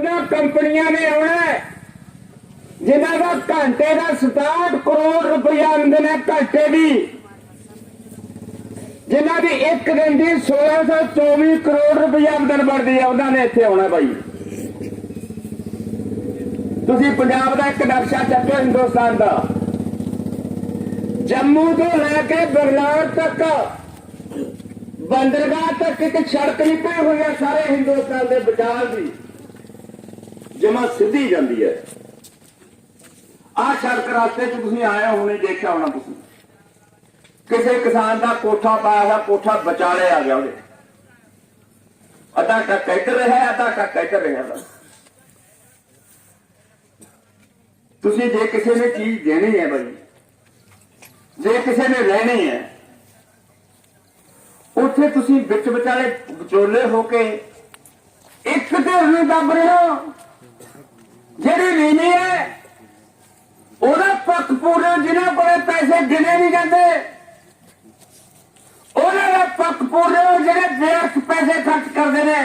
ਉਹਨਾਂ ਕੰਪਨੀਆਂ ਨੇ ਆਉਣਾ ਜਿਨ੍ਹਾਂ ਦਾ ਘੰਟੇ ਦਾ 67 ਕਰੋੜ ਰੁਪਇਆ ਆਮਦਨ ਹੈ ਘੰਟੇ ਦੀ। ਜਿਨ੍ਹਾਂ ਦੀ ਇੱਕ ਦਿਨ ਦੀ 1624 ਕਰੋੜ ਰੁਪਇਆ ਆਮਦਨ ਬਣਦੀ ਹੈ, ਉਹਨਾਂ ਨੇ ਇੱਥੇ ਆਉਣਾ ਬਾਈ। ਤੁਸੀਂ ਪੰਜਾਬ ਦਾ ਇੱਕ ਨਕਸ਼ਾ ਚੱਕੋ ਹਿੰਦੁਸਤਾਨ ਦਾ। ਜੰਮੂ ਤੋਂ ਲੈ ਕੇ ਬਰਨਾਲ ਤੱਕ, ਬੰਦਰਗਾਹ ਤੱਕ ਇੱਕ ਸੜਕ ਨਹੀਂ ਹੋਈ ਹੈ ਸਾਰੇ ਹਿੰਦੁਸਤਾਨ ਦੇ ਬਾਜ਼ਾਰ ਦੀ। ਜਮਾ ਸਿੱਧੀ ਜਾਂਦੀ ਹੈ। ਆਹ ਸੜਕ ਰਸਤੇ 'ਚ ਤੁਸੀਂ ਆਇਆ ਹੋਣੇ ਦੇਖਿਆ ਹੋਣਾ ਤੁਸੀਂ। ਕਿਸੇ ਕਿਸਾਨ ਦਾ ਕੋਠਾ ਪਾਇਆ ਹੋਇਆ, ਕੋਠਾ ਵਿਚਾਲੇ ਆ ਗਿਆ ਉਹਦੇ। ਅੱਧਾ ਕੱਕ ਇੱਧਰ ਰਿਹਾ, ਅੱਧਾ ਕੱਕ ਇੱਧਰ ਰਿਹਾ। ਤੁਸੀਂ ਜੇ ਕਿਸੇ ਨੇ ਚੀਜ਼ ਦੇਣੀ ਹੈ ਬਈ, ਜੇ ਕਿਸੇ ਨੇ ਰਹਿਣੀ ਹੈ, ਉੱਥੇ ਤੁਸੀਂ ਵਿੱਚ ਵਿਚਾਲੇ ਵਿਚੋਲੇ ਹੋ ਕੇ ਇੱਕ ਧਿਰ ਨੂੰ ਦੱਬ ਰਹੇ ਹੋ। ਜਿਹੜੀ ਨੀਵੀਂ ਹੈ, ਉਹਦਾ ਪੱਖ ਪੂਰੇ ਜਿਹਨਾਂ ਕੋਲੇ ਪੈਸੇ ਗਿਣੇ ਨਹੀਂ ਜਾਂਦੇ। ਉਹਨਾਂ ਦਾ ਪੱਖ ਪੂਰੇ ਜਿਹੜੇ ਬੇਅਰਥ ਪੈਸੇ ਖਰਚ ਕਰਦੇ ਨੇ।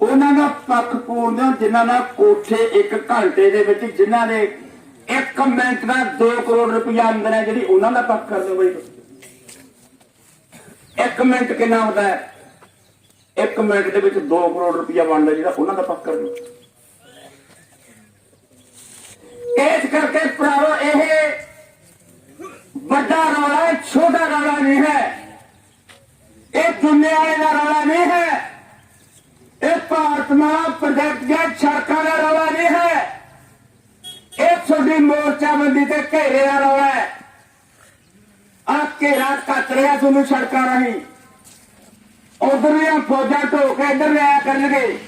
ਉਹਨਾਂ ਦਾ ਪੱਖ ਪੂਰਦੇ ਜਿਨ੍ਹਾਂ ਦਾ ਕੋਠੇ ਇੱਕ ਘੰਟੇ ਦੇ ਵਿੱਚ ਜਿਨ੍ਹਾਂ ਨੇ 1 ਮਿੰਟ ਦਾ 2 ਕਰੋੜ ਰੁਪਇਆ ਅੰਦਰ ਹੈ, ਜਿਹੜੀ ਉਹਨਾਂ ਦਾ ਪੱਖ ਕਰ ਦਿਓ ਬਈ। ਇੱਕ ਮਿੰਟ ਕਿੰਨਾ ਹੁੰਦਾ ਹੈ? ਇੱਕ ਮਿੰਟ ਦੇ ਵਿੱਚ 2 ਕਰੋੜ ਰੁਪਇਆ ਬਣਦਾ ਜਿਹੜਾ ਉਹਨਾਂ ਦਾ ਪੱਖ ਕਰ ਦਿਓ ਇਸ ਕਰਕੇ ਭਰਾਵੋ, ਇਹ ਵੱਡਾ ਰੌਲਾ ਛੋਟਾ ਰੌਲਾ ਨਹੀਂ ਹੈ। ਇਹ ਦੁਨੀਆ ਵਾਲੇ ਦਾ ਰੌਲਾ ਨਹੀਂ ਹੈ। ਇਹ ਭਾਰਤ ਮਾਲਾ ਪ੍ਰੋਜੈਕਟ ਜਾਂ ਸੜਕਾਂ ਦਾ ਰੌਲਾ ਨਹੀਂ ਹੈ। ਇਹ ਤੁਹਾਡੀ ਮੋਰਚਾਬੰਦੀ ਤੇ ਘੇਰੇ ਦਾ ਰੌਲਾ ਹੈ। ਆ ਘੇਰਾ ਕੱਟ ਰਿਹਾ ਤੁਹਾਨੂੰ ਸੜਕਾਂ ਰਾਹੀਂ। ਉਧਰਲੀਆਂ ਫੌਜਾਂ ਢੋ ਕੇ ਇੱਧਰ ਲਿਆਇਆ ਕਰਨਗੇ।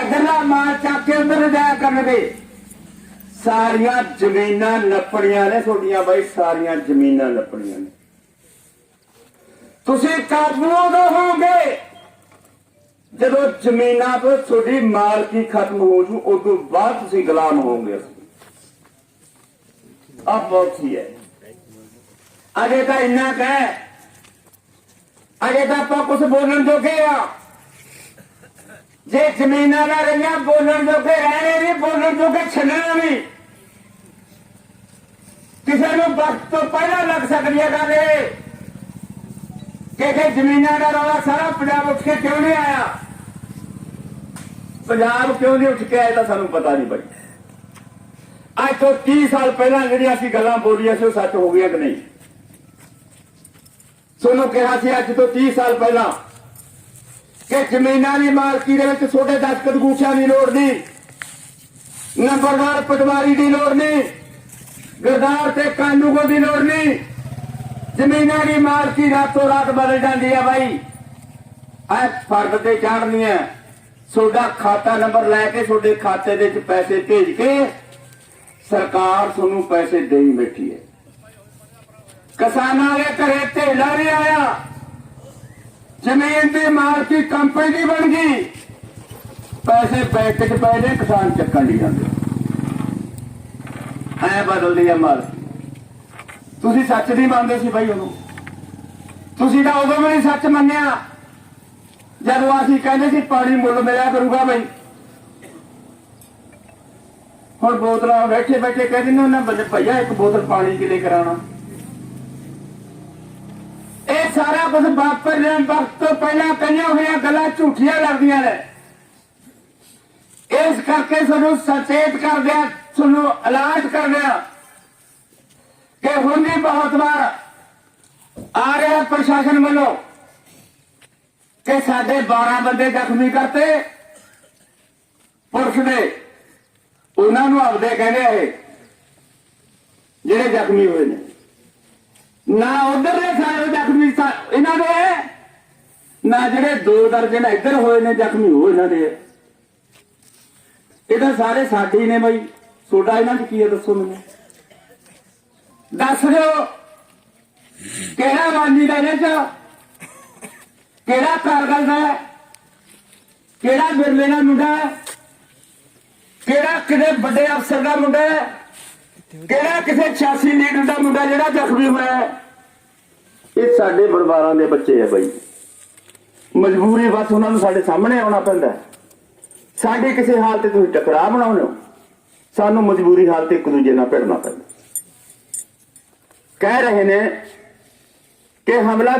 ਇੱਧਰਲਾ ਮਾਲ ਚੱਕ ਕੇ ਉਧਰ ਜਾਇਆ ਕਰਨਗੇ। ਸਾਰੀਆਂ ਜ਼ਮੀਨਾਂ ਨੱਪੜੀਆਂ ਨੇ ਤੁਹਾਡੀਆਂ ਬਾਈ, ਸਾਰੀਆਂ ਜ਼ਮੀਨਾਂ ਨੱਪੜੀਆਂ ਨੇ। ਤੁਸੀਂ ਕਾਬੂ ਉਦੋਂ ਹੋਗੇ ਜਦੋਂ ਜ਼ਮੀਨਾਂ ਤੋਂ ਤੁਹਾਡੀ ਮਾਲਕੀ ਖਤਮ ਹੋ ਜੂ, ਉਦੋਂ ਬਾਅਦ ਤੁਸੀਂ ਗੁਲਾਮ ਹੋਵੋਗੇ ਆ ਬਹੁਤ ਹੀ ਹੈ। ਅਜੇ ਤਾਂ ਇੰਨਾ ਕਹਿ ਅਜੇ ਤਾਂ ਆਪਾਂ ਕੁਝ ਬੋਲਣ ਜੋਗੇ ਆ। ਜੇ ਜ਼ਮੀਨਾਂ ਦਾ ਰਹੀਆਂ, ਬੋਲਣ ਜੋਗੇ ਰਹਿਣੇ ਨਹੀਂ, ਬੋਲਣ ਜੋਗੇ ਛੱਡਣਾ ਨਹੀਂ। ਕਿਸੇ ਨੂੰ ਵਕਤ ਤੋਂ ਪਹਿਲਾਂ ਲੱਗ ਸਕਦੀ ਹੈ ਗੱਲ ਇਹ ਕਿ ਕਿ ਜ਼ਮੀਨਾਂ ਦਾ ਰੌਲਾ ਸਾਰਾ ਪੰਜਾਬ ਉੱਠ ਕੇ ਕਿਉਂ ਨਹੀਂ ਆਇਆ? ਪੰਜਾਬ ਕਿਉਂ ਨਹੀਂ ਉੱਠ ਕੇ ਆਇਆ ਤਾਂ ਸਾਨੂੰ ਪਤਾ ਨਹੀਂ ਬਈ। ਅੱਜ ਤੋਂ 30 ਸਾਲ ਪਹਿਲਾਂ ਜਿਹੜੀਆਂ ਅਸੀਂ ਗੱਲਾਂ ਬੋਲੀਆਂ ਸੀ ਉਹ ਸੱਚ ਹੋ ਗਈਆਂ ਕਿ ਨਹੀਂ? ਤੁਹਾਨੂੰ ਕਿਹਾ ਸੀ ਅੱਜ ਤੋਂ 30 ਸਾਲ ਪਹਿਲਾਂ ਕਿ ਜ਼ਮੀਨਾਂ ਦੀ ਮਾਲਕੀ ਦੇ ਵਿੱਚ ਛੋਟੇ ਦਸਤਖਤ ਗੂਠਿਆਂ ਦੀ ਲੋੜ ਨਹੀਂ, ਨੰਬਰਦਾਰ ਪਟਵਾਰੀ ਦੀ ਲੋੜ ਨਹੀਂ। ਗਰਦਾਰ ਤੇ ਕਾਨੂੰਗੋ ਦੀ ਲੋੜ ਨਹੀਂ। ਜ਼ਮੀਨਾਂ ਦੀ ਮਾਲਕੀ ਰਾਤੋਂ ਰਾਤ ਬਦਲ ਜਾਂਦੀ ਹੈ ਬਾਈ। ਐ ਫਰਦ ਤੇ ਚਾੜਨੀ ਹੈ ਤੁਹਾਡਾ ਖਾਤਾ ਨੰਬਰ ਲੈ ਕੇ ਤੁਹਾਡੇ ਖਾਤੇ ਦੇ ਵਿੱਚ ਪੈਸੇ ਭੇਜ ਕੇ ਸਰਕਾਰ ਤੁਹਾਨੂੰ ਪੈਸੇ ਦੇਈ ਬੈਠੀ ਹੈ ਕਿਸਾਨਾਂ ਦੇ ਘਰੇ ਢੇਲਾ ਨਹੀਂ ਆਇਆ। ਜ਼ਮੀਨ ਦੀ ਮਾਲਕੀ ਕੰਪਨੀ ਦੀ ਬਣ ਗਈ। ਪੈਸੇ ਬੈਂਕ 'ਚ ਪਏ ਨੇ ਕਿਸਾਨ ਚੱਕਣ ਲਈ ਜਾਂਦੇ। ਐ ਬਦਲਦੀ ਆ ਮਾਲਕੀ ਤੁਸੀਂ ਸੱਚ ਦੀ ਮੰਨਦੇ ਸੀ ਬਾਈ ਉਹਨੂੰ। ਤੁਸੀਂ ਤਾਂ ਉਦੋਂ ਵੀ ਨਹੀਂ ਸੱਚ ਮੰਨਿਆ। ਜਦੋਂ ਅਸੀਂ ਕਹਿੰਦੇ ਸੀ ਪਾਣੀ ਮੁੱਲ ਮਿਲਿਆ ਕਰੂਗਾ ਬਾਈ। ਹੁਣ ਬੋਤਲਾਂ ਬੈਠੇ ਬੈਠੇ ਕਹਿੰਦੇ ਨੇ ਉਹਨਾਂ ਬੰਦੇ ਭਈਆ, ਇੱਕ ਬੋਤਲ ਪਾਣੀ ਕਿ ਕਰਾਉਣਾ? ਇਹ ਸਾਰਾ ਕੁਝ ਵਾਪਰ ਰਿਹਾ, ਵਕਤ ਤੋਂ ਪਹਿਲਾਂ ਕਈਆਂ ਹੋਈਆਂ ਗੱਲਾਂ ਝੂਠੀਆਂ ਲੱਗਦੀਆਂ ਨੇ। ਇਸ ਕਰਕੇ ਸਾਨੂੰ ਸਚੇਤ ਕਰਦੇ ਆ ਤੁਹਾਨੂੰ ਅਲਰਟ ਕਰਦੇ ਕਿ ਹੁਣ ਵੀ ਬਹੁਤ ਵਾਰ ਆ ਰਿਹਾ ਪ੍ਰਸ਼ਾਸਨ ਵੱਲੋਂ ਕਿ ਸਾਡੇ 12 ਬੰਦੇ ਜ਼ਖਮੀ ਕਰਤੇ। ਪੁਰਸ਼ ਨੇ ਉਹਨਾਂ ਨੂੰ ਆਪਦੇ ਕਹਿੰਦੇ ਆ ਇਹ ਜਿਹੜੇ ਜ਼ਖਮੀ ਹੋਏ ਨੇ। ਨਾ ਉਧਰ ਦੇ ਸਾਰੇ ਜ਼ਖਮੀ ਇਹਨਾਂ ਦੇ ਹੈ, ਨਾ ਜਿਹੜੇ ਦੋ ਦਰਜਨ ਇੱਧਰ ਹੋਏ ਨੇ ਜ਼ਖਮੀ ਹੋ ਇਹਨਾਂ ਦੇ। ਹੈ। ਇਹ ਤਾਂ ਸਾਰੇ ਸਾਡੇ ਨੇ ਬਈ। ਤੁਹਾਡਾ ਇਹਨਾਂ 'ਚ ਕੀ ਹੈ ਦੱਸੋ ਮੈਨੂੰ? ਦੱਸ ਦਿਓ। ਕਿਹੜਾ ਵਾਲੀ ਦਾ ਇਹਨਾਂ 'ਚ? ਕਿਹੜਾ ਕਾਰਗਲ ਦਾ ਕਿਹੜਾ ਬਿਰਲੇ ਦਾ ਮੁੰਡਾ ਹੈ? ਕਿਹੜਾ ਕਿਤੇ ਵੱਡੇ ਅਫਸਰ ਦਾ ਮੁੰਡਾ ਹੈ? ਕਿਹੜਾ ਕਿਸੇ 86 ਲੀਡਰ ਦਾ ਮੁੰਡਾ ਜਿਹੜਾ ਜ਼ਖਮੀ ਹੋਇਆ ਹੈ? ਇਹ ਸਾਡੇ ਪਰਿਵਾਰਾਂ ਦੇ ਬੱਚੇ ਆ ਬਾਈ। ਮਜਬੂਰੀ ਬਸ ਉਹਨਾਂ ਨੂੰ ਸਾਡੇ ਸਾਹਮਣੇ ਆਉਣਾ ਪੈਂਦਾ ਸਾਡੇ ਕਿਸੇ ਹਾਲਤ ਤੇ ਤੁਸੀਂ ਟਕਰਾਅ ਬਣਾਉਂਦੇ ਹੋ। ਸਾਨੂੰ ਮਜਬੂਰੀ ਹਾਲਤ ਇੱਕ ਦੂਜੇ ਨਾਲ ਭਿੜਨਾ ਪੈਂਦਾ। ਕਹਿ ਰਹੇ ਨੇ ਕਿ ਹਮਲਾ